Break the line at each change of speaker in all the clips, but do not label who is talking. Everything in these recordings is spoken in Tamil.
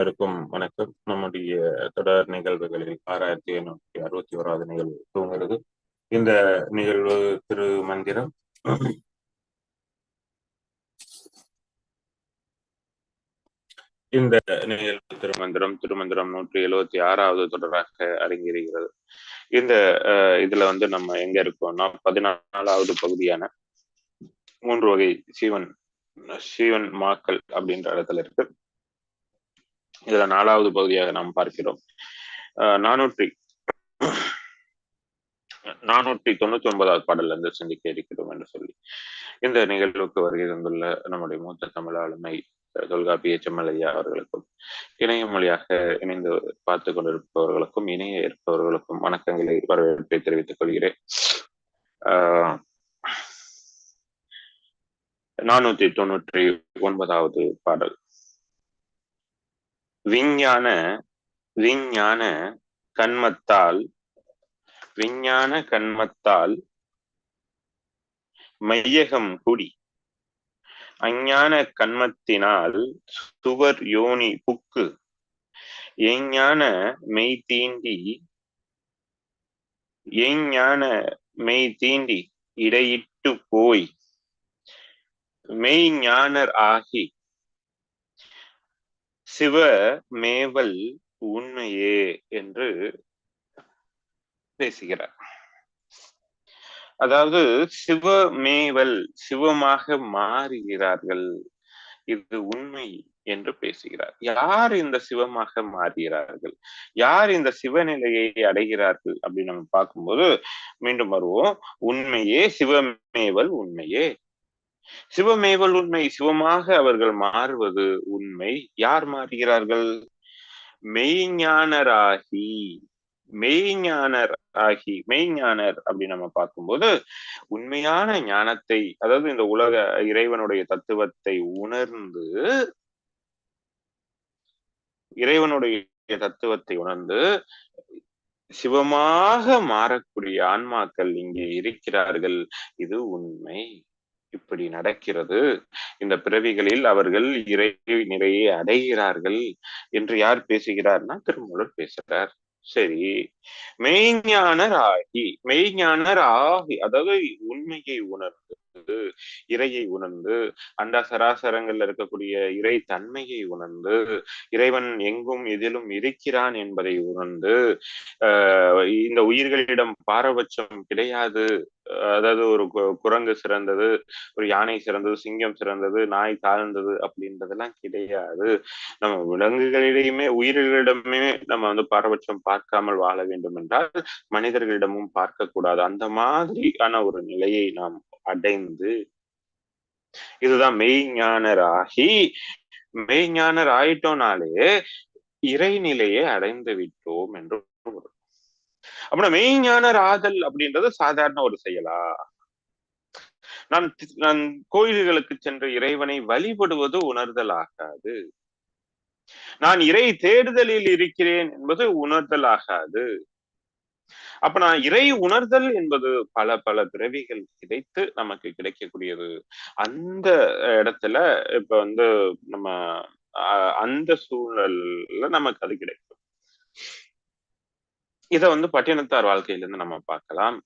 அனைவருக்கும் வணக்கம். நம்முடைய தொடர் நிகழ்வுகளில் ஆறாயிரத்தி எண்ணூற்றி அறுபத்தி ஓராவது நிகழ்வு தூங்குகிறது இந்த நிகழ்வு திரு மந்திரம் இந்த நிகழ்வு திருமந்திரம் திருமந்திரம் நூற்றி எழுவத்தி ஆறாவது தொடராக அரங்கேறுகிறது இந்த இதுல வந்து நம்ம எங்க இருக்கோம்னா பதினாலாவது பகுதியான மூன்று வகை சிவன் சிவன் மாக்கள் அப்படின்ற இடத்துல இருக்கு. இதுல நாலாவது பகுதியாக நாம் பார்க்கிறோம். நானூற்றி நானூற்றி தொண்ணூத்தி ஒன்பதாவது பாடல்ல இருந்து சிந்திக்க இருக்கிறோம் என்று சொல்லி. இந்த நிகழ்வுக்கு வருகை தந்துள்ள நம்முடைய மூத்த தமிழ் ஆளுமை தொல்காப்பிய செம்மலையா அவர்களுக்கும் இணைய மொழியாக இணைந்து பார்த்து கொண்டிருப்பவர்களுக்கும் இணைய இருப்பவர்களுக்கும் வணக்கங்களை வரவேற்பை தெரிவித்துக் கொள்கிறேன். ஆஹ் நானூத்தி தொண்ணூற்றி ஒன்பதாவது பாடல். விஞ்ஞான விஞ்ஞான கண்மத்தால் விஞ்ஞான கண்மத்தால் மையகம் குடி அஞ்ஞான கண்மத்தினால் சுவர் யோனி புக்கு எஞ்ஞான மெய் தீண்டி எஞ்ஞான மெய் தீண்டி இடையிட்டு போய் மெய்ஞானர் ஆகி சிவ மேவல் உண்மையே என்று பேசுகிறார். அதாவது சிவமேவல் சிவமாக மாறுகிறார்கள். இது உண்மை என்று பேசுகிறார். யார் இந்த சிவமாக மாறுகிறார்கள்? யார் இந்த சிவநிலையை அடைகிறார்கள் அப்படின்னு நம்ம பார்க்கும்போது மீண்டும் வருவோம். உண்மையே சிவமேவல் உண்மையே சிவமேவல் உண்மை சிவமாக அவர்கள் மாறுவது உண்மை. யார் மாறுகிறார்கள்? மெய்ஞானராகி மெய்ஞானர் ஆகி மெய்ஞானர் அப்படின்னு நம்ம பார்க்கும்போது உண்மையான ஞானத்தை அதாவது இந்த உலக இறைவனுடைய தத்துவத்தை உணர்ந்து இறைவனுடைய தத்துவத்தை உணர்ந்து சிவமாக மாறக்கூடிய ஆன்மாக்கள் இங்கே இருக்கிறார்கள். இது உண்மை. இப்படி நடக்கிறது. இந்த பிறவிகளில் அவர்கள் இறை நிறையை அடைகிறார்கள் என்று யார் பேசுகிறார்னா திருமூலர் பேசுறார். சரி. மெய்ஞானர் ஆகி மெய்ஞானர் ஆகி அதாவது உண்மையை உணர்ந்து இறையை உணர்ந்து அந்த சராசரங்கள்ல இருக்கக்கூடிய இறை தன்மையை உணர்ந்து இறைவன் எங்கும் எதிலும் இருக்கிறான் என்பதை உணர்ந்து ஆஹ் இந்த உயிர்களிடம் பாரபட்சம் கிடையாது அதாவது ஒரு கு- குரங்கு சிறந்தது ஒரு யானை சிறந்தது சிங்கம் சிறந்தது நாய் தாழ்ந்தது அப்படின்றதெல்லாம் கிடையாது நம்ம விலங்குகளிடையுமே உயிர்களிடமே நம்ம வந்து பாரபட்சம் பார்க்காமல் வாழ வேண்டும் என்றால் மனிதர்களிடமும் பார்க்க கூடாது அந்த மாதிரியான ஒரு நிலையை நாம் அடைந்து இதுதான் மெய்ஞானராகி மெய்ஞானர் ஆயிட்டோம்னாலே இறைநிலையை அடைந்து விட்டோம் என்று பொருள். அப்படின்னா மெய்ஞானர் ஆதல் அப்படின்றது சாதாரண ஒரு செயலா? நான் நான் கோயில்களுக்கு சென்று இறைவனை வழிபடுவது உணர்தல் ஆகாது. நான் இறை தேடுதலில் இருக்கிறேன் என்பது உணர்தல் ஆகாது. அப்ப நான் இறை உணர்தல் என்பது பல பல பிறவிகள் கிடைத்து நமக்கு கிடைக்கக்கூடியது. அந்த இடத்துல இப்ப வந்து நம்ம அந்த சூழல்ல நமக்கு அது கிடைக்கும். இத வந்து பட்டினத்தார் வாழ்க்கையில இருந்து நம்ம பார்க்கலாம்.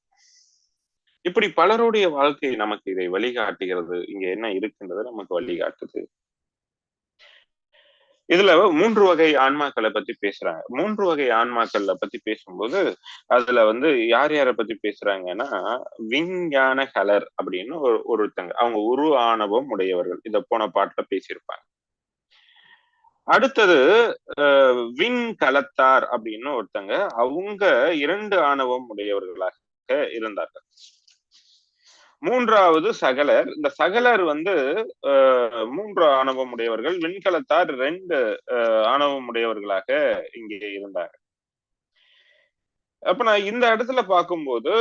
இப்படி பலருடைய வாழ்க்கை நமக்கு இதை வழிகாட்டுகிறது. இங்க என்ன இருக்குன்றது நமக்கு வழிகாட்டுது. இதுல மூன்று வகை ஆன்மாக்களை பத்தி பேசுறாங்க. மூன்று வகை ஆன்மாக்கள்ல பத்தி பேசும்போது அதுல வந்து யார் யாரை பத்தி பேசுறாங்கன்னா விஞ்ஞான கலர் அப்படின்னு ஒரு ஒருத்தங்க. அவங்க உரு ஆணவம் உடையவர்கள். இத போன பாட்டுல பேசியிருப்பாங்க. அடுத்தது வின் கலத்தார் அப்படின்னு ஒருத்தங்க அவங்க இரண்டு ஆணவம் உடையவர்களாக இருந்தார்கள். மூன்றாவது சகலர் இந்த சகலர் வந்து மூன்று ஆணவம் உடையவர்கள் விண்கலத்தார் ரெண்டு ஆணவம் உடையவர்களாக இங்கே இருந்தாங்க அப்ப நான் இந்த இடத்துல பார்க்கும்போது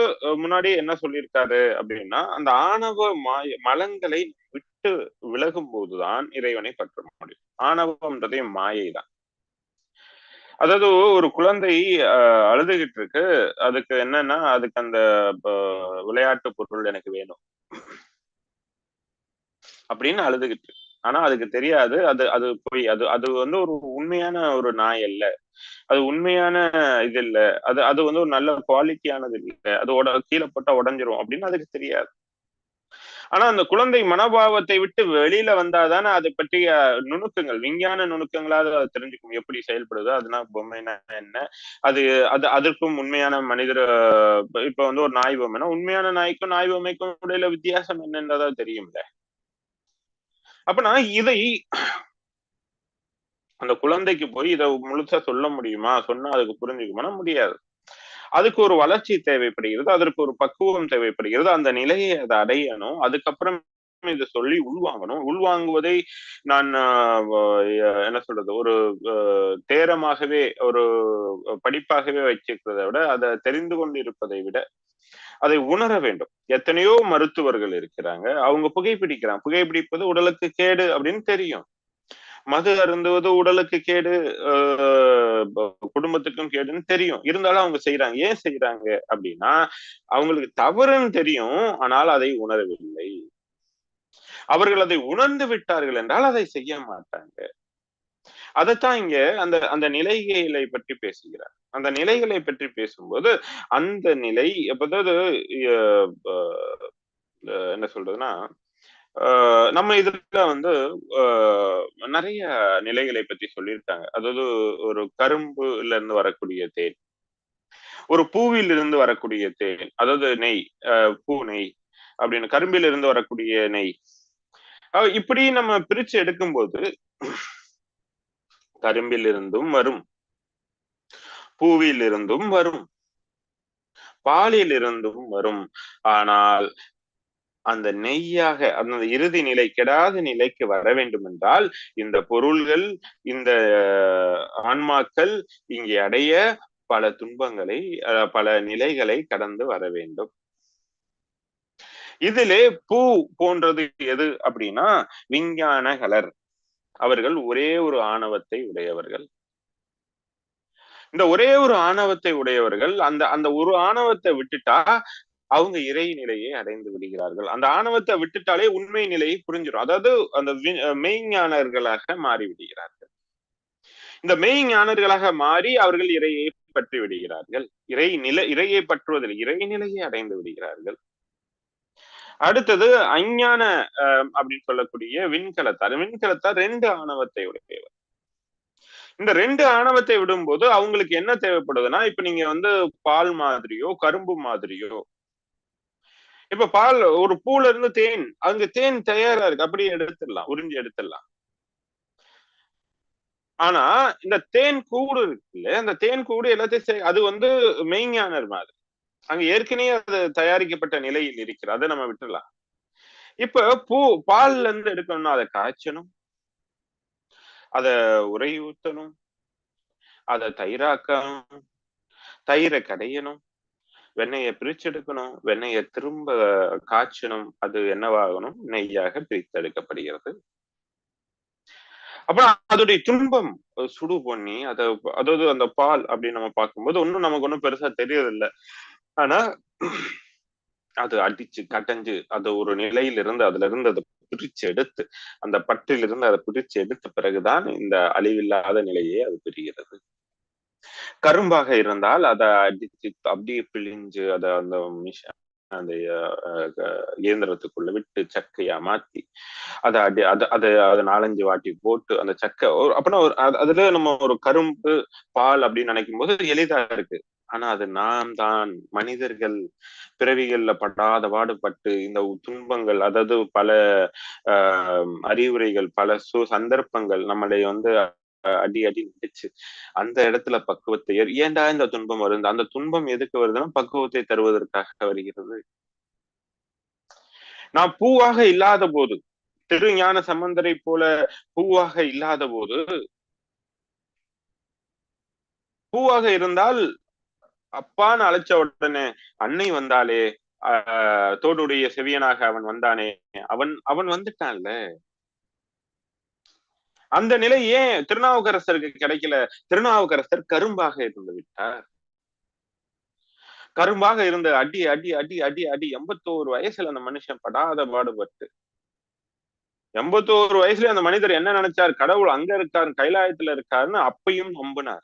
முன்னாடி என்ன சொல்லியிருக்காரு அப்படின்னா அந்த ஆணவ மாய மலங்களை விட்டு விலகும் போதுதான் இறைவனை பற்ற முடியும். ஆணவம்ன்றதே மாயை தான் அதாவது ஒரு குழந்தை அஹ், அழுதுகிட்டு இருக்கு அதுக்கு என்னன்னா அதுக்கு அந்த விளையாட்டு பொருள் எனக்கு வேணும். அப்படின்னு அழுதுகிட்டு. இருக்கு. ஆனா அதுக்கு தெரியாது. அது அது போய் அது அது வந்து ஒரு உண்மையான ஒரு நாய் அல்ல. அது உண்மையான இது இல்ல. அது அது வந்து ஒரு நல்ல குவாலிட்டியானது இல்ல. அதோட கீழே போட்டா உடஞ்சிரும் அப்படின்னு அதுக்கு தெரியாது. ஆனா அந்த குழந்தை மனோபாவத்தை விட்டு வெளியில வந்தாதானே அதை பற்றிய நுணுக்கங்கள் விஞ்ஞான நுணுக்கங்களாவது அதை தெரிஞ்சுக்கும். எப்படி செயல்படுதோ அதுனா பொம்மைனா என்ன? அது அது அதற்கும் உண்மையான மனிதர் இப்ப வந்து ஒரு நாய் பொம்மைனா உண்மையான நாய்க்கும் நாய் பொம்மைக்கும் இடையில வித்தியாசம் என்னன்றதா தெரியும்ல. அப்பனா இதை அந்த குழந்தைக்கு போய் இதை முழுசா சொல்ல முடியுமா? சொன்னா அதுக்கு புரிஞ்சுக்குமானா முடியாது. அதுக்கு ஒரு வளர்ச்சி தேவைப்படுகிறது அதற்கு ஒரு பக்குவம் தேவைப்படுகிறது அந்த நிலையை அதை அடையணும் அதுக்கப்புறம் இதை சொல்லி உள்வாங்கணும். உள்வாங்குவதை நான் என்ன சொல்றது ஒரு தேரமாகவே ஒரு படிப்பாகவே வச்சிருக்கிறதை விட அதை தெரிந்து கொண்டு இருப்பதை விட அதை உணர வேண்டும். எத்தனையோ மருத்துவர்கள் இருக்கிறாங்க அவங்க புகைப்பிடிக்கிறாங்க புகைப்பிடிப்பது உடலுக்கு கேடு அப்படின்னு தெரியும். மது அருந்துவது உடலுக்கு கேடு குடும்பத்துக்கும் கேடுன்னு தெரியும். இருந்தாலும் அவங்க செய்யறாங்க ஏன் செய்யறாங்க அப்படின்னா அவங்களுக்கு தவறுன்னு தெரியும் ஆனால் அதை உணரவில்லை. அவர்கள் அதை உணர்ந்து விட்டார்கள் என்றால் அதை செய்ய மாட்டாங்க. அதைத்தான் இங்க அந்த அந்த நிலைகளை பற்றி பேசுகிறார். அந்த நிலைகளை பற்றி பேசும்போது அந்த நிலை அதாவது என்ன சொல்றதுன்னா நம்ம இதுல வந்து நிறைய நிலைகளை பத்தி சொல்லியிருக்காங்க. அதாவது ஒரு கரும்புல இருந்து வரக்கூடிய தேன் ஒரு பூவில் இருந்து வரக்கூடிய தேன் அதாவது நெய் பூ நெய் அப்படின்னு கரும்பில் இருந்து வரக்கூடிய நெய். இப்படி நம்ம பிரிச்சு எடுக்கும்போது கரும்பில் இருந்தும் வரும் பூவில் இருந்தும் வரும் பாலில் இருந்தும் வரும். ஆனால் அந்த நெய்யாக அந்த இறுதி நிலை கெடாத நிலைக்கு வர வேண்டும் என்றால் இந்த பொருள்கள் இந்த ஆன்மாக்கள் இங்கே அடைய பல துன்பங்களை பல நிலைகளை கடந்து வர வேண்டும். இதிலே பூ போன்றது எது அப்படின்னா விஞ்ஞான கலர் அவர்கள் ஒரே ஒரு ஆணவத்தை உடையவர்கள். இந்த ஒரே ஒரு ஆணவத்தை உடையவர்கள் அந்த அந்த ஒரு ஆணவத்தை விட்டுட்டா அவங்க இறை நிலையை அடைந்து விடுகிறார்கள். அந்த ஆணவத்தை விட்டுட்டாலே உண்மை நிலையை புரிஞ்சிடும் அதாவது அந்த மெய்ஞானர்களாக மாறி விடுகிறார்கள். இந்த மெய்ஞானர்களாக மாறி அவர்கள் இறையை பற்றி விடுகிறார்கள். இறை நிலை இறையை பற்றுவதில் இறை நிலையை அடைந்து விடுகிறார்கள். அடுத்தது அஞ்ஞான அப்படின்னு சொல்லக்கூடிய விண்கலத்தார். விண்கலத்தார் ரெண்டு ஆணவத்தை உடையவர். இந்த ரெண்டு ஆணவத்தை விடும்போது அவங்களுக்கு என்ன தேவைப்படுதுன்னா இப்ப நீங்க வந்து பால் மாதிரியோ கரும்பு மாதிரியோ இப்ப பால் ஒரு பூல இருந்து தேன் அங்க தேன் தயாரா இருக்கு. அப்படியே எடுத்துடலாம் உறிஞ்சி எடுத்துடலாம். ஆனா இந்த தேன் கூடு இருக்குல்ல அந்த தேன் கூடு எல்லாத்தையும் அது வந்து மெய்ஞானர் மாதிரி. அங்க ஏற்கனவே அது தயாரிக்கப்பட்ட நிலையில் இருக்கிறது அதை நம்ம விட்டுடலாம். இப்ப பூ பால்ல இருந்து எடுக்கணும்னா அதை காய்ச்சணும். அத உரை ஊத்தணும் அதை தயிராக்கணும். தயிரை கடையணும். வெண்ணெயை பிரிச்செடுக்கணும் வெண்ணெயை திரும்ப காய்ச்சணும். அது என்னவாகணும்? நெய்யாக பிரித்தெடுக்கப்படுகிறது. அப்புறம் அதோடைய துன்பம் சுடு பண்ணி அதை அதாவது அந்த பால் அப்படின்னு நம்ம பார்க்கும்போது ஒன்னும் நமக்கு ஒன்றும் பெருசா தெரியறதில்லை. ஆனா அது அடிச்சு கடைஞ்சு அது ஒரு நிலையிலிருந்து அதுல இருந்து அதை பிரிச்சு எடுத்து அந்த பட்டிலிருந்து அதை பிரிச்சு எடுத்த பிறகுதான் இந்த அழிவில்லாத நிலையை அது பெறுகிறது கரும்பாக இருந்தால் அதை அடிச்சு அப்படியே பிழிஞ்சு அதை அந்த மிஷ அந்த இயந்திரத்துக்குள்ள விட்டு சக்கையா மாத்தி அதை அடி அதை அதை அதை நாலஞ்சு வாட்டி போட்டு அந்த சக்கை அப்படின்னா ஒரு அதுல நம்ம ஒரு கரும்பு பால் அப்படின்னு நினைக்கும் போது எளிதா இருக்கு. ஆனா அது நாம் தான் மனிதர்கள் பிறவிகள்ல படாத பாடுபட்டு இந்த துன்பங்கள் அதாவது பல ஆஹ் அறிவுரைகள் பல சு சந்தர்ப்பங்கள் நம்மளை வந்து அடி அடி நடிச்சு அந்த இடத்துல பக்குவத்தை ஏன்டா இந்த துன்பம் வருது? அந்த துன்பம் எதுக்கு வருதுன்னா பக்குவத்தை தருவதற்காக வருகிறது. நான் பூவாக இல்லாத போது திருஞான சம்பந்தரை போல பூவாக இல்லாத போது பூவாக இருந்தால் அப்பான்னு அழைச்ச உடனே அன்னை வந்தாலே ஆஹ் தோடுடைய செவியனாக அவன் வந்தானே அவன் அவன் வந்துட்டான்ல? அந்த நிலை ஏன் திருநாவுக்கரசருக்கு கிடைக்கல? திருநாவுக்கரசர் கரும்பாக இருந்து விட்டார். கரும்பாக இருந்த அடி அடி அடி அடி அடி எண்பத்தோரு வயசுல அந்த மனுஷன் படாத பாடுபட்டு. எண்பத்தோரு வயசுல அந்த மனிதர் என்ன நினைச்சார்? கடவுள் அங்க இருக்காரு கைலாயத்துல இருக்காருன்னு அப்பையும் நம்பினார்.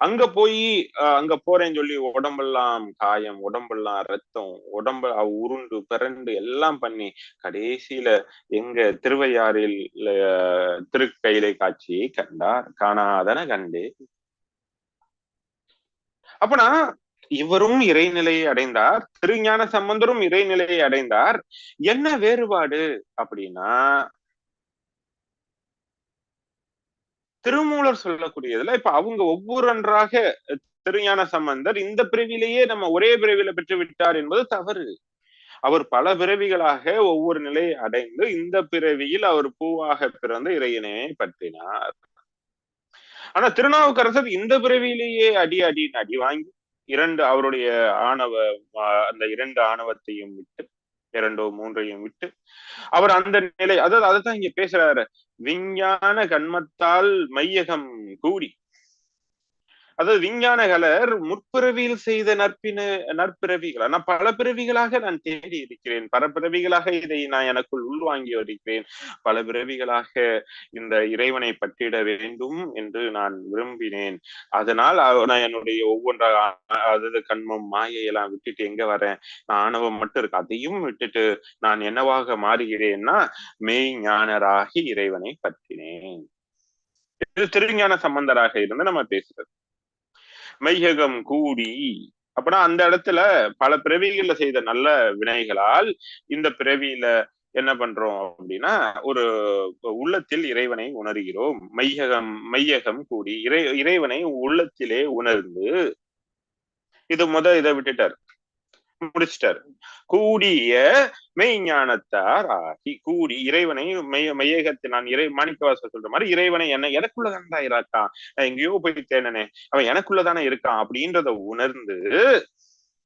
அங்க போய் அங்க போறேன்னு சொல்லி உடம்பெல்லாம் காயம் உடம்பெல்லாம் ரத்தம் உடம்ப உருண்டு பிறண்டு எல்லாம் பண்ணி கடைசியில எங்க திருவையாறில் திருக்கையிலை காட்சியை கண்டார். காணாதன கண்டே. அப்பனா இவரும் இறைநிலையை அடைந்தார். திருஞான சம்பந்தரும் இறைநிலையை அடைந்தார். என்ன வேறுபாடு? அப்படின்னா திருமூலர் சொல்லக்கூடியதுல இப்ப அவங்க ஒவ்வொரு அன்றாக திருஞான சம்பந்தர் இந்த பிறவிலேயே நம்ம ஒரே பிறவியில பெற்று விட்டார் என்பது தவறு. அவர் பல பிறவிகளாக ஒவ்வொரு நிலையை அடைந்து இந்த பிறவியில் அவர் பூவாக பிறந்து இறையினை பற்றினார். ஆனா திருநாவுக்கரசர் இந்த பிறவியிலேயே அடி அடி அடி வாங்கி இரண்டு அவருடைய ஆணவ அந்த இரண்டு ஆணவத்தையும் விட்டு இரண்டோ மூன்றையும் விட்டு அவர் அந்த நிலை அதாவது அதைத்தான் இங்க பேசுறாரு. விஞ்ஞான கண்மத்தால் மையகம் கூடி அதாவது விஞ்ஞானகலர் முற்பிறவியில் செய்த நற்பின நற்பிறவிகள். நான் பல பிறவிகளாக நான் தேடி இருக்கிறேன். பல பிறவிகளாக இதை நான் எனக்குள் உள்வாங்கி வருகிறேன். பல பிறவிகளாக இந்த இறைவனை பற்றிட வேண்டும் என்று நான் விரும்பினேன். அதனால் நான் என்னுடைய ஒவ்வொன்றாக அதாவது கண்மம் மாயையெல்லாம் விட்டுட்டு எங்க வரேன்? நான் ஆணவம் மட்டும் இருக்கு. அதையும் விட்டுட்டு நான் என்னவாக மாறுகிறேன்னா மெய் ஞானராகி இறைவனை பற்றினேன். இது திருஞான சம்பந்தராக இருந்து நம்ம பேசுறது. மையகம் கூடி. அப்படின்னா அந்த இடத்துல பல பிறவிகள்ல செய்த நல்ல வினைகளால் இந்த பிறவியில என்ன பண்றோம் அப்படின்னா ஒரு உள்ளத்தில் இறைவனை உணர்கிறோம். மையகம் மையகம் கூடி இறை இறைவனை உள்ளத்திலே உணர்ந்து இது முத இதை விட்டுட்டார். முடிச்சிட்டாரு. கூடிய மெய்ஞானத்தார் ஆகி கூடி இறைவனை மெய் மையகத்தை நான் இறை மாணிக்கவாச சொல்ற மாதிரி இறைவனை என்ன எனக்குள்ளதான்டா இருக்கான் எங்கேயோ போய் தேனனே அவன் எனக்குள்ளதானே இருக்கான் அப்படின்றத உணர்ந்து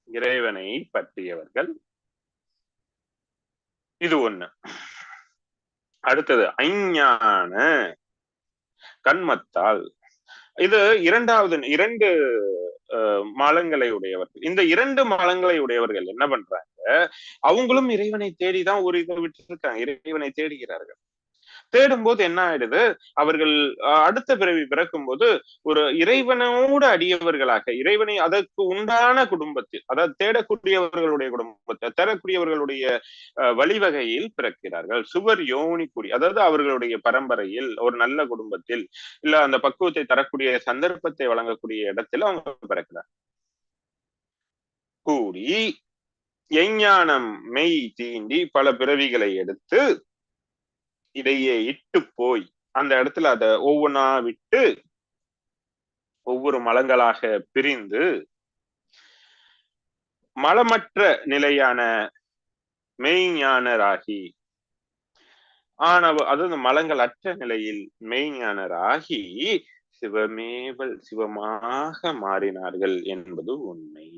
இறைவனை பற்றியவர்கள் இது ஒண்ணு. அடுத்தது ஐஞான கண்மத்தால். இது இரண்டாவது இரண்டு மலங்களை உடையவர்கள். இந்த இரண்டு மலங்களை உடையவர்கள் என்ன பண்றாங்க? அவங்களும் இறைவனை தேடிதான் ஒரு இதை விட்டு இருக்காங்க இறைவனை தேடுகிறார்கள். தேடும் போது என்ன ஆயிடுது? அவர்கள் அடுத்த பிறவி பிறக்கும் போது ஒரு இறைவனோடு அடியவர்களாக இறைவனை அதற்கு உண்டான குடும்பத்தில் அதாவது தேடக்கூடியவர்களுடைய குடும்பத்தை தேடக்கூடியவர்களுடைய வழிவகையில் பிறக்கிறார்கள். சுவர் யோனி கூடி அதாவது அவர்களுடைய பரம்பரையில் ஒரு நல்ல குடும்பத்தில் இல்ல அந்த பக்குவத்தை தரக்கூடிய சந்தர்ப்பத்தை வழங்கக்கூடிய இடத்துல அவங்க பிறக்கிறார். கூடி எஞ்ஞானம் மெய் தீண்டி பல பிறவிகளை எடுத்து இடையே இட்டு போய் அந்த இடத்துல அத ஒவ்வொன்னா விட்டு ஒவ்வொரு மலங்களாக பிரிந்து மலமற்ற நிலையான மெய்ஞானராகி ஆனவ அதாவது மலங்கள் அற்ற நிலையில் மெய்ஞானராகி சிவமேவல் சிவமாக மாறினார்கள் என்பது உண்மை.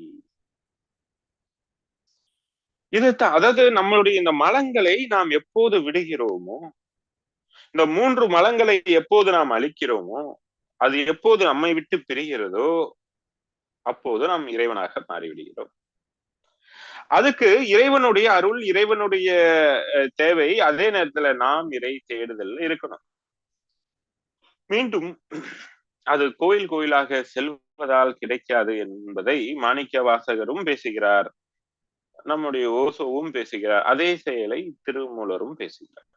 இது அதாவது நம்மளுடைய இந்த மலங்களை நாம் எப்போது விடுகிறோமோ இந்த மூன்று மலங்களை எப்போது நாம் அழிக்கிறோமோ அது எப்போது நம்மை விட்டு பிரிகிறதோ அப்போது நாம் இறைவனாக மாறிவிடுகிறோம். அதுக்கு இறைவனுடைய அருள் இறைவனுடைய தேவை அதே நேரத்துல நாம் இறை தேடுதல் இருக்கணும். மீண்டும் அது கோயில் கோயிலாக செல்வதால் கிடைக்காது என்பதை மாணிக்க வாசகரும் பேசுகிறார். நம்முடைய ஓசோவும் பேசுகிறார். அதே செயலை திருமூலரும் பேசுகிறார்.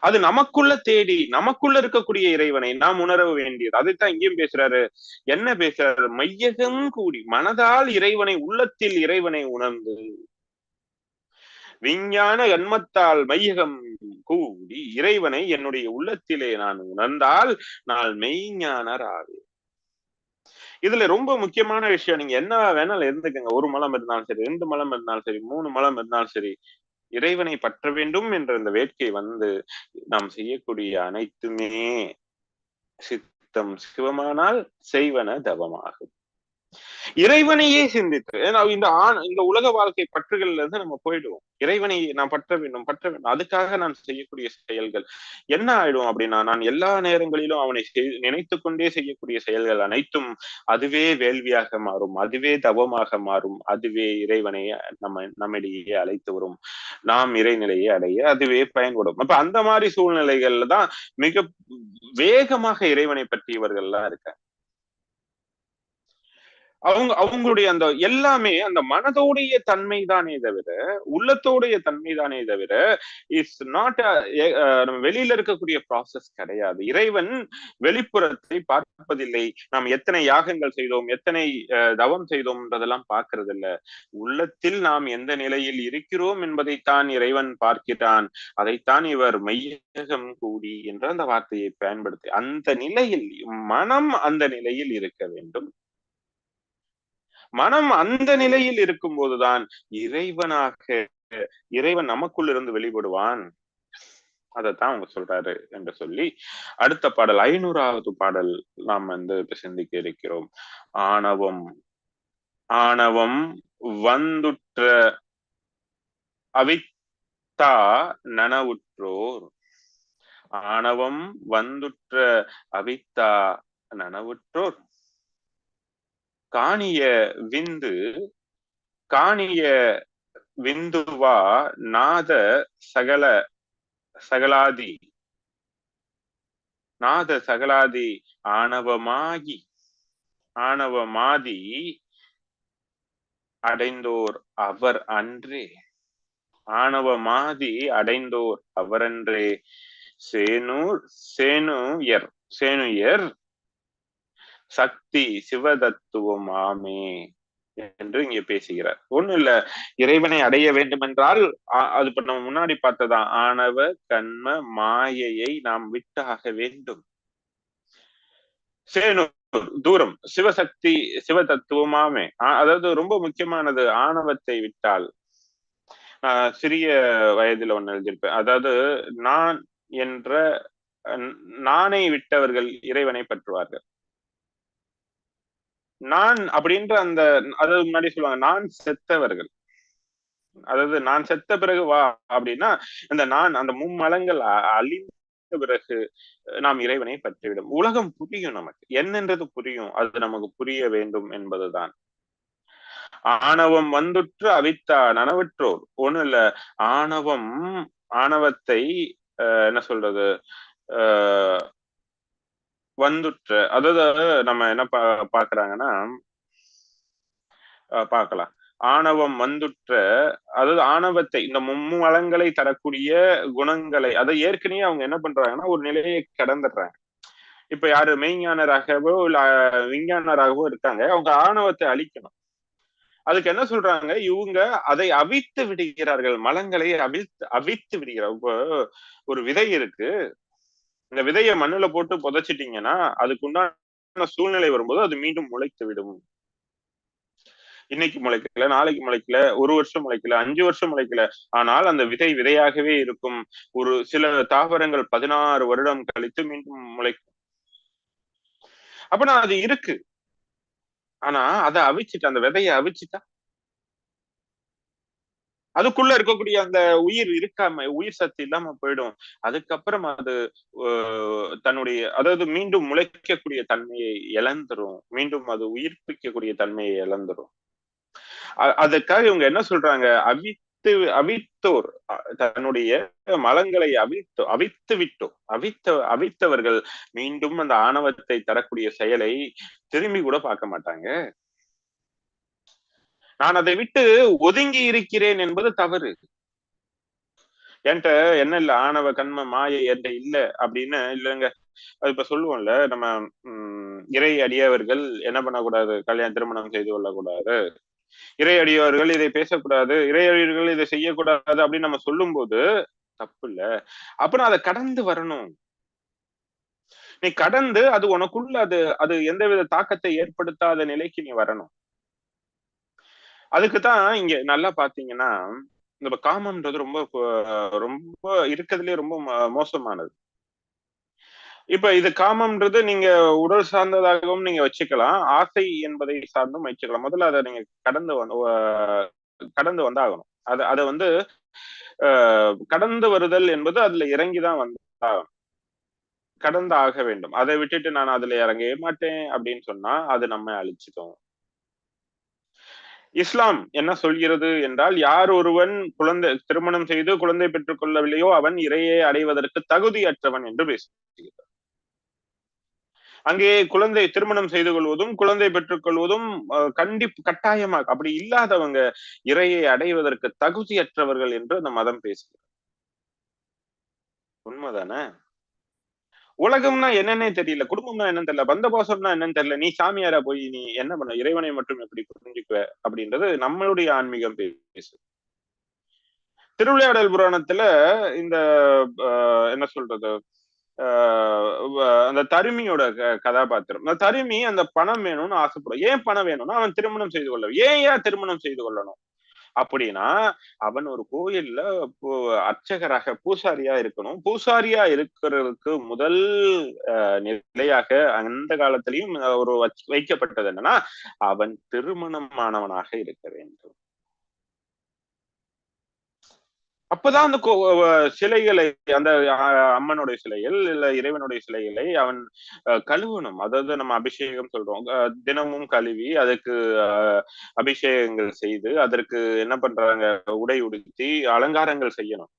அது நமக்குள்ள தேடி நமக்குள்ள இருக்கக்கூடிய இறைவனை நாம் உணர வேண்டியது. அதைத்தான் இங்கேயும் பேசுறாரு. என்ன பேசுறாரு? மையகம் கூடி மனதால் இறைவனை உள்ளத்தில் இறைவனை உணர்ந்து. விஞ்ஞான கண்மத்தால் மையகம் கூடி இறைவனை என்னுடைய உள்ளத்திலே நான் உணர்ந்தால் நான் மெய்ஞானர் ஆவேன் இதுல ரொம்ப முக்கியமான விஷயம். நீங்க என்ன வேணாலும் இருந்துக்கங்க. ஒரு மலம் இருந்தாலும் சரி ரெண்டு மலம் இருந்தாலும் சரி மூணு மலம் இருந்தாலும் சரி. இறைவனை பற்ற வேண்டும் என்ற இந்த வேட்கை வந்து நாம் செய்யக்கூடிய அனைத்துமே சித்தம் சிவமானால் செய்வன தவமாகும். இறைவனையே சிந்தித்து இந்த ஆண் இந்த உலக வாழ்க்கை பற்றுகள்ல இருந்து நம்ம போயிடுவோம். இறைவனை நான் பற்ற வேண்டும் பற்ற வேண்டும். அதுக்காக நான் செய்யக்கூடிய செயல்கள் என்ன ஆயிடும் அப்படின்னா நான் எல்லா நேரங்களிலும் அவனை நினைத்து கொண்டே செய்யக்கூடிய செயல்கள் அனைத்தும் அதுவே வேள்வியாக மாறும் அதுவே தவமாக மாறும் அதுவே இறைவனை நம்ம நம்மிடையே அழைத்து வரும். நாம் இறைநிலையை அடைய அதுவே பயன்படும். அப்ப அந்த மாதிரி சூழ்நிலைகள்ல தான் மிக வேகமாக இறைவனை பற்றியவர்கள்லாம் இருக்காங்க. அவங்க அவங்களுடைய அந்த எல்லாமே அந்த மனதோடைய தன்மை தானே தவிர உள்ளத்தோடைய தன்மை தானே தவிர இட்ஸ் நாட் வெளியில இருக்கக்கூடிய ப்ராசஸ் கிடையாது. இறைவன் வெளிப்புறத்தை பார்ப்பதில்லை. நாம் எத்தனை யாகங்கள் செய்தோம் எத்தனை தவம் செய்தோம்ன்றதெல்லாம் பார்க்கறது இல்ல உள்ளத்தில் நாம் எந்த நிலையில் இருக்கிறோம் என்பதைத்தான் இறைவன் பார்க்கிறான். அதைத்தான் இவர் மையகம் கூடி என்ற அந்த வார்த்தையை பயன்படுத்தி அந்த நிலையில் மனம் அந்த நிலையில் இருக்க வேண்டும். மனம் அந்த நிலையில் இருக்கும் போதுதான் இறைவனாக இறைவன் நமக்குள் இருந்து வெளிப்படுவான். அதைத்தான் அவங்க சொல்றாரு என்று சொல்லி அடுத்த பாடல் ஐநூறாவது பாடல் நாம் வந்து இப்ப சிந்திக்க இருக்கிறோம். ஆணவம் ஆணவம் வந்துற்ற அவித்தா நனவுற்றோர். ஆணவம் வந்துற்ற அவித்தா நனவுற்றோர். காணிய விந்து காணிய விந்துவா நாத சகல சகலாதி. நாத சகலாதி ஆணவமாகி ஆணவமாதி அடைந்தோர் அவர் அன்றே. ஆணவமாதி அடைந்தோர் அவரன்றே. சேனூர் சேனுயர் சேனுயர் சக்தி சிவதத்துவம் ஆமே என்று இங்கே பேசுகிறார். ஒண்ணு இல்ல இறைவனை அடைய வேண்டும் என்றால் அது இப்ப நம்ம முன்னாடி பார்த்ததான் ஆணவ கண்ம மாயையை நாம் விட்டாக வேண்டும். சேனூர் தூரம் சிவசக்தி சிவ தத்துவமாமே அதாவது ரொம்ப முக்கியமானது ஆணவத்தை விட்டால். சிறிய வயதுல ஒண்ணு எழுதியிருப்பேன். அதாவது நான் என்ற நானை விட்டவர்கள் இறைவனை பற்றுவார்கள். நான் அப்படின்ற அந்த அதாவது முன்னாடி சொல்லுவாங்க நான் செத்தவர்கள். அதாவது நான் செத்த பிறகு வா அப்படின்னா இந்த நான் அந்த மும்மலங்கள் அழிந்த பிறகு நாம் இறைவனை பற்றிவிடும். உலகம் புரியும் நமக்கு. என்னன்றது புரியும்? அது நமக்கு புரிய வேண்டும் என்பதுதான். ஆணவம் வந்துற்று அவித்தா நனவற்றோர். ஒண்ணு இல்ல. ஆணவம் ஆணவத்தை என்ன சொல்றது? வந்துட்டு அதாவது நம்ம என்ன பா பாக்குறாங்கன்னா பார்க்கலாம் ஆணவம் வந்துற்ற அதாவது ஆணவத்தை இந்த மும்மலங்களை தரக்கூடிய குணங்களை அதை ஏற்கனவே அவங்க என்ன பண்றாங்கன்னா ஒரு நிலையை கடந்துடுறாங்க. இப்ப யாரு மெய்ஞானராகவோ இல்ல விஞ்ஞானராகவோ இருக்காங்க அவங்க ஆணவத்தை அழிக்கணும். அதுக்கு என்ன சொல்றாங்க இவங்க அதை அவித்து விடுகிறார்கள் மலங்களை அவித்து அவித்து விடுகிறார். ஒரு விதை இருக்கு இந்த விதையை மண்ணுல போட்டு புதைச்சிட்டீங்கன்னா அதுக்கு உண்டான சூழ்நிலை வரும்போது அது மீண்டும் முளைத்து விடும். இன்னைக்கு முளைக்கல நாளைக்கு முளைக்கல ஒரு வருஷம் முளைக்கல அஞ்சு வருஷம் முளைக்கல. ஆனால் அந்த விதை விதையாகவே இருக்கும். ஒரு சில தாவரங்கள் பதினாறு வருடம் கழித்து மீண்டும் முளைக்கும். அப்ப அது இருக்கு. ஆனா அதை அவிச்சிட்டு அந்த விதையை அவிச்சிட்டா அதுக்குள்ள இருக்கக்கூடிய அந்த உயிர் இருக்காம உயிர் சக்தி இல்லாம போயிடும். அதுக்கப்புறம் அது தன்னுடைய அதாவது மீண்டும் முளைக்கக்கூடிய தன்மையை இழந்துரும். மீண்டும் அது உயிர்ப்பிக்கக்கூடிய தன்மையை இழந்துரும். அதுக்காக இவங்க என்ன சொல்றாங்க? அவித்து அவித்தோர் தன்னுடைய மலங்களை அவித்தோ அவித்து விட்டோம். அவித்த அவித்தவர்கள் மீண்டும் அந்த ஆணவத்தை தரக்கூடிய செயலை திரும்பி கூட பார்க்க மாட்டாங்க. நான் அதை விட்டு ஒதுங்கி இருக்கிறேன் என்பது தவறு. என்கிட்ட என்ன இல்ல ஆணவ கண்ம மாய என்கிட்ட இல்ல அப்படின்னு இல்லைங்க. அது இப்ப சொல்லுவோம்ல நம்ம உம் இறை அடியவர்கள் என்ன பண்ணக்கூடாது? கல்யாணம் திருமணம் செய்து கொள்ளக்கூடாது. இறை அடியவர்கள் இதை பேசக்கூடாது. இறை அடியவர்கள் இதை செய்யக்கூடாது அப்படின்னு நம்ம சொல்லும் போது தப்பு இல்ல. அப்புறம் அதை கடந்து வரணும். நீ கடந்து அது உனக்குள்ள அது அது எந்த வித தாக்கத்தை ஏற்படுத்தாத நிலைக்கு நீ வரணும். அதுக்குதான் இங்க நல்லா பாத்தீங்கன்னா இந்த காமம்ன்றது ரொம்ப ரொம்ப இருக்கிறதுலே ரொம்ப மோசமானது. இப்ப இது காமம்ன்றது நீங்க உடல் சார்ந்ததாகவும் நீங்க வச்சுக்கலாம். ஆசை என்பதை சார்ந்தும் வச்சுக்கலாம். முதல்ல அதை நீங்க கடந்து கடந்து வந்தாகணும். அது அதை வந்து கடந்து வருதல் என்பது அதுல இறங்கிதான் வந்தாகணும் கடந்து ஆக வேண்டும். அதை விட்டுட்டு நான் அதுல இறங்கவே மாட்டேன் அப்படின்னு சொன்னா அது நம்ம அழிச்சிட்டோம் இஸ்லாம் என்ன சொல்கிறது என்றால் யார் ஒருவன் குழந்தை திருமணம் செய்து குழந்தை பெற்றுக் கொள்ளவில்லையோ அவன் இறையை அடைவதற்கு தகுதியற்றவன் என்று பேசுகிறார். அங்கே குழந்தை திருமணம் செய்து கொள்வதும் குழந்தை பெற்றுக் கொள்வதும் கண்டி கட்டாயமாக அப்படி இல்லாதவங்க இறையை அடைவதற்கு தகுதியற்றவர்கள் என்று அந்த மதம் பேசுகிறார் உண்மைதானே? உலகம்னா என்னன்னே தெரியல குடும்பம்னா என்னன்னு தெரியல பந்த பாசம்னா என்னன்னு தெரியல நீ சாமியாரா போய் நீ என்ன பண்ண இறைவனை மட்டும் எப்படி புரிஞ்சுக்குவ அப்படின்றது நம்மளுடைய ஆன்மீகம் பேசு திருவிளையாடல் புராணத்துல இந்த என்ன சொல்றது அந்த தருமியோட கதாபாத்திரம். அந்த தருமி அந்த பணம் வேணும்னு ஆசைப்படும் ஏன் பணம் வேணும்னா அவன் திருமணம் செய்து கொள்ள ஏன் ஏன் திருமணம் செய்து கொள்ளணும்? அப்படின்னா அவன் ஒரு கோயில்ல அர்ச்சகராக பூசாரியா இருக்கணும். பூசாரியா இருக்கிறதுக்கு முதல் நிலையாக அந்த காலத்திலையும் ஒரு வைக்கப்பட்டது என்னன்னா அவன் திருமணமானவனாக இருக்க வேண்டும். அப்பதான் அந்த சிலைகளை அந்த அம்மனுடைய சிலைகள் இல்ல இறைவனுடைய சிலைகளை அவன் கழுவணும். அதாவது நம்ம அபிஷேகம் சொல்றோம். தினமும் கழுவி அதுக்கு அபிஷேகங்கள் செய்து அதற்கு என்ன பண்றாங்க? உடை உடுத்தி அலங்காரங்கள் செய்யணும்.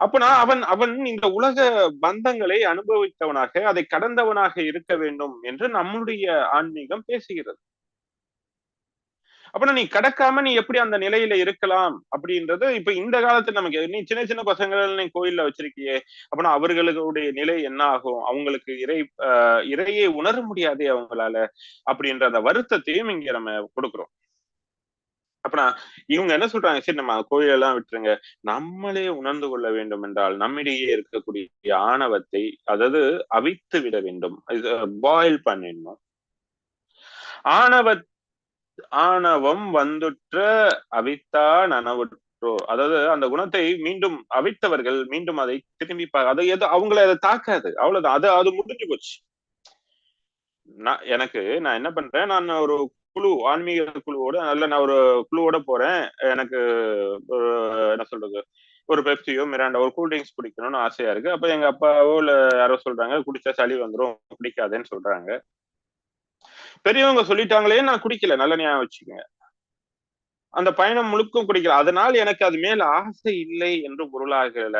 அப்பனா அவன் அவன் இந்த உலக பந்தங்களை அனுபவித்தவனாக அதை கடந்தவனாக இருக்க வேண்டும் என்று நம்முடைய ஆன்மீகம் பேசுகிறது. அப்பனா நீ கடக்காம நீ எப்படி அந்த நிலையில இருக்கலாம் அப்படின்றது இப்ப இந்த காலத்துல நமக்கு நீ சின்ன சின்ன பசங்கள் நீ கோயில்ல வச்சிருக்கியே. அப்படின்னா அவர்களுடைய நிலை என்ன ஆகும்? அவங்களுக்கு இறை இறையை உணர முடியாதே அவங்களால அப்படின்ற அந்த வருத்தத்தையும் இங்க நம்ம கொடுக்குறோம். அப்பனா இவங்க என்ன சொல்றாங்க? சரி நம்ம கோயிலெல்லாம் விட்டுருங்க. நம்மளே உணர்ந்து கொள்ள வேண்டும் என்றால் நம்மிடையே இருக்கக்கூடிய ஆணவத்தை அதாவது அவித்து விட வேண்டும். பாயில் பண்ணிடணும். ஆணவ ஆணவம் வந்துற்ற அவித்தா நனவுற்றோ. அதாவது அந்த குணத்தை மீண்டும் அவித்தவர்கள் மீண்டும் அதை திரும்பி அதை எது அவங்களை அதை தாக்காது. அவ்வளவுதான். அது அது முடிஞ்சு போச்சு. நான் எனக்கு நான் என்ன பண்றேன்? நான் ஒரு குழு ஆன்மீக குழுவோட நல்ல நான் ஒரு குழுவோட போறேன். எனக்கு என்ன சொல்றது? ஒரு பெப்சியோ மிராண்டா ஒரு கூல் ட்ரிங்க்ஸ் குடிக்கணும்னு ஆசையா இருக்கு. அப்ப எங்க அப்பாவோ இல்ல யாரோ சொல்றாங்க குடிச்சா சளி வந்துடும் பிடிக்காதேன்னு சொல்றாங்க. பெரியவங்க சொல்லிட்டாங்களே நான் குடிக்கல நல்ல ஞாபகம் வச்சுக்கோங்க. அந்த பயணம் முழுக்கும் குடிக்கல. அதனால் எனக்கு அது மேல ஆசை இல்லை என்று பொருளாகல.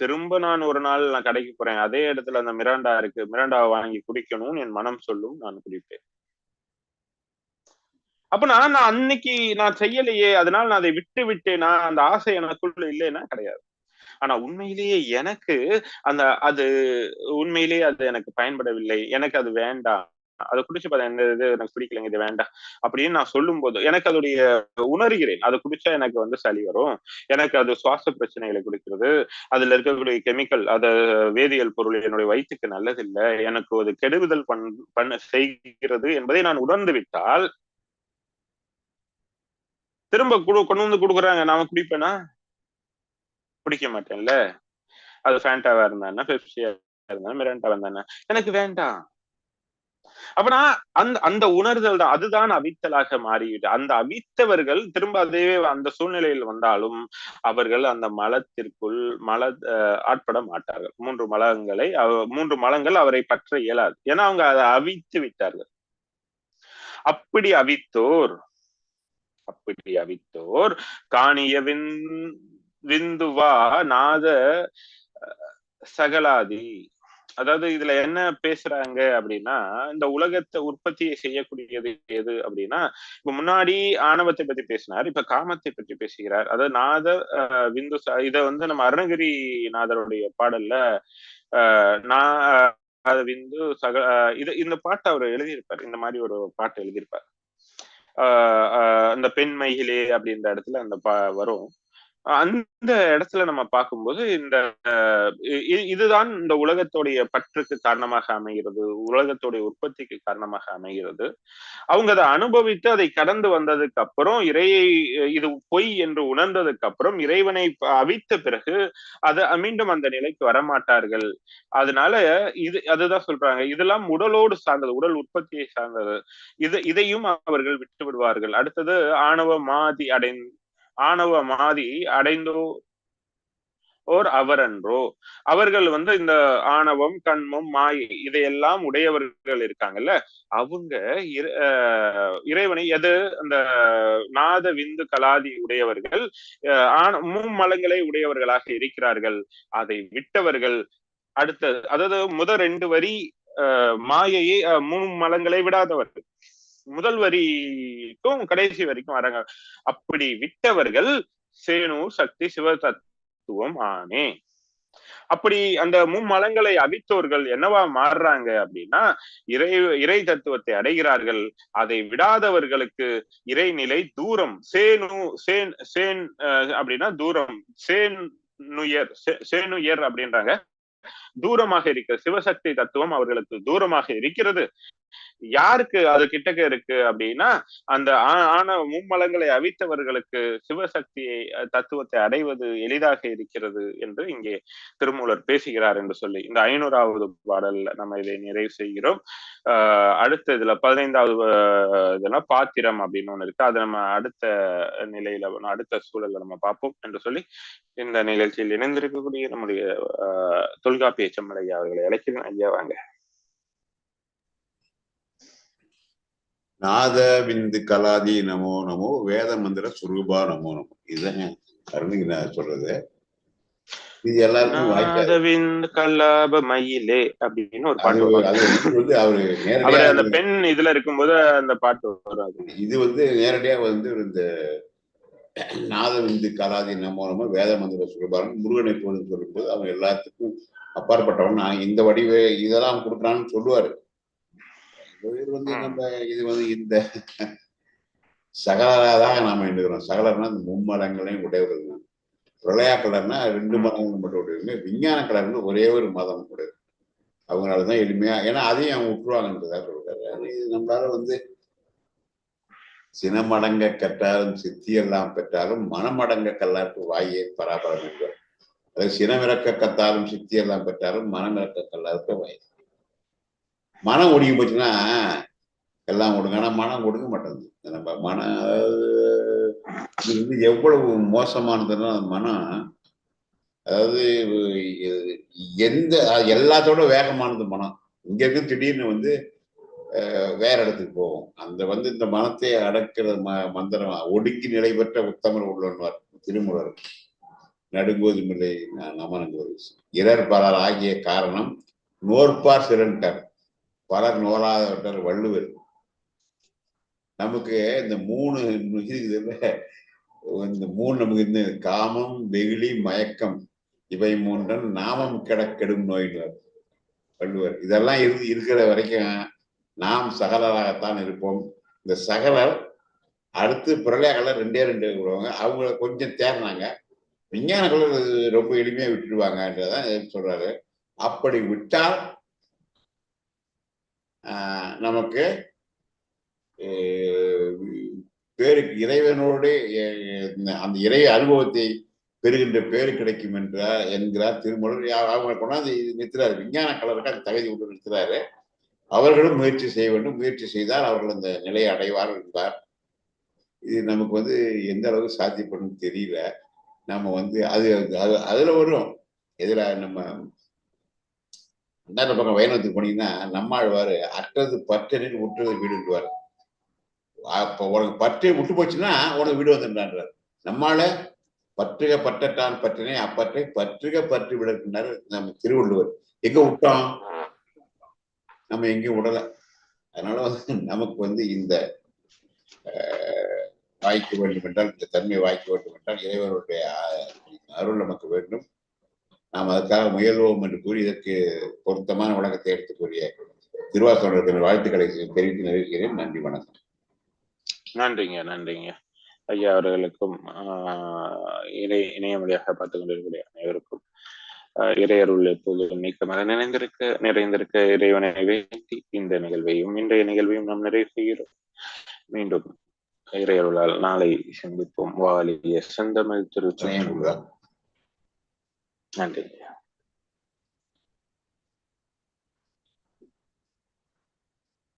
திரும்ப நான் ஒரு நாள் நான் கடைக்கு போறேன். அதே இடத்துல அந்த மிராண்டா இருக்கு. மிராண்டாவை வாங்கி குடிக்கணும்னு என் மனம் சொல்லும் நான் குடிப்பேன். அப்ப நான் நான் அன்னைக்கு நான் செய்யலையே அதனால நான் அதை விட்டு விட்டேனா. அந்த ஆசை எனக்குள்ள இல்லைன்னா கிடையாது. ஆனா உண்மையிலேயே எனக்கு அந்த அது உண்மையிலேயே அது எனக்கு பயன்படவில்லை. எனக்கு அது வேண்டாம். அதை குடிச்சு பார்த்தேன் இந்த இது எனக்கு பிடிக்கலைங்க இது வேண்டாம் அப்படின்னு நான் சொல்லும் போது எனக்கு அதோடைய உணர்கிறேன். அதை குடிச்சா எனக்கு வந்து சளி வரும். எனக்கு அது சுவாச பிரச்சனைகளை குடிக்கிறது. அதுல இருக்கக்கூடிய கெமிக்கல் அத வேதியியல் பொருள் என்னுடைய வயிற்றுக்கு நல்லதில்லை. எனக்கு அது கெடுதல் பண் பண்ண செய்கிறது என்பதை நான் உணர்ந்து விட்டால் திரும்ப குடு கொண்டு வந்து கொடுக்குறாங்க. நாம குடிப்பேனா? குடிக்க மாட்டேன்ல. அது ஃபேண்டாவா இருந்தா பெப்சியா இருந்தா மிராண்டாவா இருந்தா எனக்கு வேண்டாம். அப்பனா அந்த அந்த உணர்தல் தான் அதுதான் அவித்தலாக மாறிவிடு அந்த அவித்தவர்கள் திரும்ப அதே அந்த சூழ்நிலையில் வந்தாலும் அவர்கள் அந்த மலத்திற்குள் மல ஆட்பட மாட்டார்கள். மூன்று மலங்களை மூன்று மலங்கள் அவரை பற்ற இயலாது. ஏன்னா அவங்க அதை அவித்து விட்டார்கள். அப்படி அவித்தோர் அப்படி அவித்தோர் காணிய விந் விந்துவா நாத சகலாதி. அதாவது இதுல என்ன பேசுறாங்க அப்படின்னா இந்த உலகத்தை உற்பத்தியை செய்யக்கூடியது எது அப்படின்னா இப்ப முன்னாடி ஆணவத்தை பத்தி பேசினார் இப்ப காமத்தை பற்றி பேசுகிறார். அதாவது நாத விந்து இத வந்து நம்ம அருணகிரி நாதருடைய பாடல்ல நான் விந்து சக இது இந்த பாட்டு அவர் எழுதியிருப்பார். இந்த மாதிரி ஒரு பாட்டு எழுதியிருப்பார். அந்த மயிலே அப்படின்ற இடத்துல அந்த பா வரும். அந்த இடத்துல நம்ம பார்க்கும்போது இந்த இதுதான் இந்த உலகத்துடைய பற்றுக்கு காரணமாக அமைகிறது உலகத்துடைய உற்பத்திக்கு காரணமாக அமைகிறது. அவங்க அதை அனுபவித்து அதை கடந்து வந்ததுக்கு அப்புறம் இறையை இது பொய் என்று உணர்ந்ததுக்கு அப்புறம் இறைவனை அவித்த பிறகு அது மீண்டும் அந்த நிலைக்கு வரமாட்டார்கள். அதனால இது அதுதான் சொல்றாங்க. இதெல்லாம் உடலோடு சார்ந்தது உடல் உற்பத்தியை சார்ந்தது. இது இதையும் அவர்கள் விட்டு விடுவார்கள் அடுத்தது ஆணவ மாதி அடை ஆணவ மாதி அடைந்தோ ஓர் அவரன்றோ. அவர்கள் வந்து இந்த ஆணவம் கண்மம் மாயை இதையெல்லாம் உடையவர்கள் இருக்காங்கல்ல. அவங்க இறைவனை எது? அந்த நாத விந்து கலாதி உடையவர்கள் மும்மலங்களை உடையவர்களாக இருக்கிறார்கள். அதை விட்டவர்கள் அடுத்த அதாவது முதல் ரெண்டு வரி மாயையை மூணு மலங்களை விடாதவர்கள். முதல் வரிக்கும் கடைசி வரைக்கும் வராங்க. அப்படி விட்டவர்கள் சேனு சக்தி சிவ தத்துவம் ஆனே. அப்படி அந்த மும்மலங்களை அவித்தோர்கள் என்னவா மாறுறாங்க அப்படின்னா இறை இறை தத்துவத்தை அடைகிறார்கள். அதை விடாதவர்களுக்கு இறைநிலை தூரம். சேனு சேன் சேன் அப்படின்னா தூரம். சேன் நுயர் சேனுயர் அப்படின்றாங்க. தூரமாக இருக்கிற சிவசக்தி தத்துவம் அவர்களுக்கு தூரமாக இருக்கிறது. யாருக்கு அது கிட்டக்க இருக்கு அப்படின்னா அந்த ஆன மும்மலங்களை அவித்தவர்களுக்கு சிவசக்தியை தத்துவத்தை அடைவது எளிதாக இருக்கிறது என்று இங்கே திருமூலர் பேசுகிறார் என்று சொல்லி இந்த ஐநூறாவது பாடல்ல நம்ம இதை நிறைவு செய்கிறோம். ஆஹ் அடுத்த இதுல பதினைந்தாவது இதெல்லாம் பாத்திரம் அப்படின்னு ஒண்ணு இருக்கு. அது நம்ம அடுத்த நிலையில அடுத்த சூழல்ல நம்ம பார்ப்போம் என்று சொல்லி இந்த நிகழ்ச்சியில் இணைந்திருக்கக்கூடிய நம்முடைய தொல்காப்பிய செம்மலையா அவர்களை அழைக்கிறேன். ஐயா வாங்க.
நாத விந்து கலாதி நமோ நமோ வேத மந்திர சுரூபா நமோ நமோ. இதுதான் அருணகிரி சொல்றது. இது எல்லாருக்கும்
கல்லாப மயிலே அப்படின்னு ஒரு பாட்டு
வந்து அவரு
அந்த பெண் இதுல இருக்கும்போது அந்த பாட்டு வரும்
இது வந்து நேரடியா வந்து இந்த நாத விந்து கலாதி நமோ நமோ வேத மந்திர சுரூபாரன் முருகனை போது சொல்லும்போது அவங்க எல்லாத்துக்கும் அப்பாற்பட்டவன். நான் இந்த வடிவே இதெல்லாம் கொடுக்குறான்னு சொல்லுவாரு. இது வந்து நம்ம இது வந்து இந்த சகலராக நாம எண்ணுகிறோம் சகலர்னா இந்த மும்மதங்களையும் உடையவர்கள் தான் பிரளயா கலர்னா ரெண்டு மதங்கள் மட்டும் உடையவங்க விஞ்ஞான கலர்னு ஒரே ஒரு மதம் உடையது அவங்களாலதான் எளிமையா ஏன்னா அதையும் அவங்க விட்டுருவாங்கன்றதா சொல்றாரு. இது நம்மளால வந்து சினமடங்க கற்றாலும் சித்தியெல்லாம் பெற்றாலும் மனமடங்க கல்லாருக்கு வாயே பராபரம் என்பார் சினமிறக்க கத்தாலும் சித்தியெல்லாம் பெற்றாலும் மனமிறக்க கல்லாதுக்க வாய் மனம் ஒடுங்கி போச்சுன்னா எல்லாம் ஒடுங்க. ஆனா மனம் ஒடுங்க மாட்டேங்குது. நம்ம மனம் இது வந்து எவ்வளவு மோசமானதுன்னா மனம் அதாவது எந்த எல்லாத்தோட வேகமானது மனம். இங்க இருக்கு திடீர்னு வந்து வேற இடத்துக்கு போவோம். அந்த வந்து இந்த மனத்தை அடக்கிற ம மந்திரம் ஒடுக்கி நிலை பெற்ற உத்தமர் உள்ளவர் நடுங்குவதும் இல்லை நமனங்கோது இரர் பலர் ஆகிய காரணம் நோற்பார் சிறன்டார். பலர் நோலாதவர்கள் வள்ளுவர். நமக்கு இந்த மூணு இதுல இந்த மூணு நமக்கு இந்த காமம் வெகுளி மயக்கம் இவை மூன்றன் நாமம் கிடக்கெடும் நோயினர் வள்ளுவர். இதெல்லாம் இரு இருக்கிற வரைக்கும் நாம் சகலராகத்தான் இருப்போம். இந்த சகலர் அடுத்து பிரளயகலர் ரெண்டே ரெண்டு வருவாங்க அவங்கள கொஞ்சம் தேர்னாங்க விஞ்ஞான கலர் ரொம்ப எளிமையா விட்டுருவாங்கன்றதான் சொல்றாரு. அப்படி விட்டால் நமக்கு பேருக்கு இறைவனோடு அந்த இறை அனுபவத்தை பெறுகின்ற பேரு கிடைக்கும் என்றார் என்கிறார் திருமூலர். அவங்க கொண்டாந்து நிறுத்துறாரு. விஞ்ஞான கலருக்கு அந்த தகுதி கொண்டு நிறுத்துறாரு. அவர்களும் முயற்சி செய்ய வேண்டும். முயற்சி செய்தால் அவர்கள் அந்த நிலையை அடைவார் என்பார். இது நமக்கு வந்து எந்த அளவுக்கு சாத்தியப்படும் தெரியல. நம்ம வந்து அது அது அதுல வரும். எதிர நம்ம அந்த பக்கம் வைணவத்துக்கு போனீங்கன்னா நம்மாழ்வாரு அற்றது பற்றனில் விட்டுறது வீடு விடுவார் அப்போ உனக்கு பற்றே விட்டு போச்சுன்னா உனக்கு வீடு வந்துட்டான்றார் நம்மால பற்றுக பற்றட்டான் பற்றினே அப்பற்றை பற்றுக பற்று விடக்கின்றார் நம்ம திருவள்ளுவர். எங்க விட்டோம்? நம்ம எங்கேயும் விடல. அதனால வந்து நமக்கு வந்து இந்த வாய்க்க வேண்டும் என்றால் இந்த தன்மை வாய்க்க வேண்டும் என்றால் இறைவனுடைய அருள் நமக்கு வேண்டும். நாம் அதற்காக முயல்வோம் என்று கூறி இதற்கு பொருத்தமான உலகத்தை எடுத்து கூறிய திருவாசகத்தின் வாழ்த்துக்களை தெரிவித்து நிறைவேறேன் நன்றி வணக்கம்.
நன்றிங்க நன்றிங்க. ஐயா அவர்களுக்கும் ஆஹ் இணை இணைய வழியாக பார்த்து கொண்டிருக்கிற அனைவருக்கும் ஆஹ் இறையருள் எப்போதும் நீக்கமாக நிறைந்திருக்க நிறைந்திருக்க இறைவனை வேண்டி இந்த நிகழ்வையும் இன்றைய நிகழ்வையும் நாம் நிறைவு செய்கிறோம். மீண்டும் இறையருளால் நாளை சந்திப்போம். வாலிய செந்தமிழ் திருச்சி நன்றி